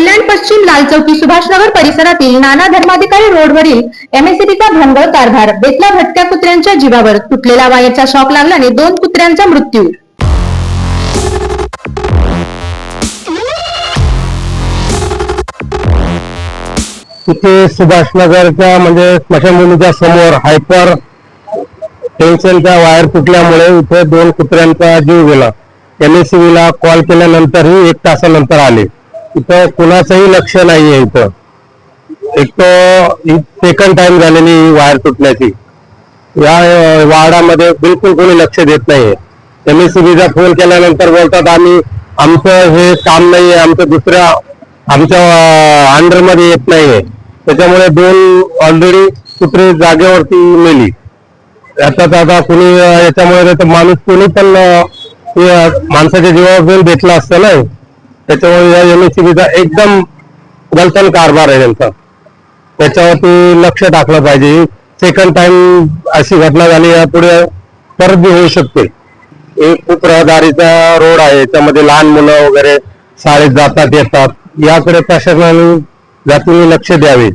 कल्याण पश्चिम लाल चौकी सुभाषनगर परिसरातील नाना धर्माधिकारी रोडवरील एमएससीबीचा भंगळ कारभार बेतला भटक्या कुत्र्यांच्या जीवावर तुटलेला वायरचा शॉक लागल्याने दोन कुत्र्यांचा मृत्यू. तिथे सुभाषनगरच्या म्हणजे स्मशानभूमीच्या समोर हायपर टेन्शनचा वायर तुटल्यामुळे इथे दोन कुत्र्यांचा जीव गेला. एमएससीबी ला कॉल केल्यानंतरही एक तासानंतर आले. इथं कुणाचंही लक्ष नाहीये इथं. एक तर सेकंड टाइम झालेली ही वायर तुटण्याची. या वार्डामध्ये बिलकुल कोणी लक्ष देत नाहीये. एमएससीबीचा फोन केल्यानंतर बोलतात आम्ही आमचं हे काम नाहीये आमचं दुसऱ्या आमच्या अंडरमध्ये येत नाहीये. त्याच्यामुळे दोन ऑलरेडी कुत्रे जागेवरती मेली. आता आता कुणी याच्यामुळे तर माणूस कोणी पण माणसाच्या जीवावर जाऊन भेटला असतं ना. त्याच्यामुळे या एमएससीबीचा एकदम गलतन कारभार आहे त्यांचा. त्याच्यावरती लक्ष टाकलं पाहिजे. सेकंड टाइम अशी घटना झाली यापुढे परत बी होऊ शकते. एक खूप रहदारीचा रोड आहे त्यामध्ये लहान मुलं वगैरे शाळेत जातात येतात. याकडे प्रशासनाने जातीने लक्ष द्यावे.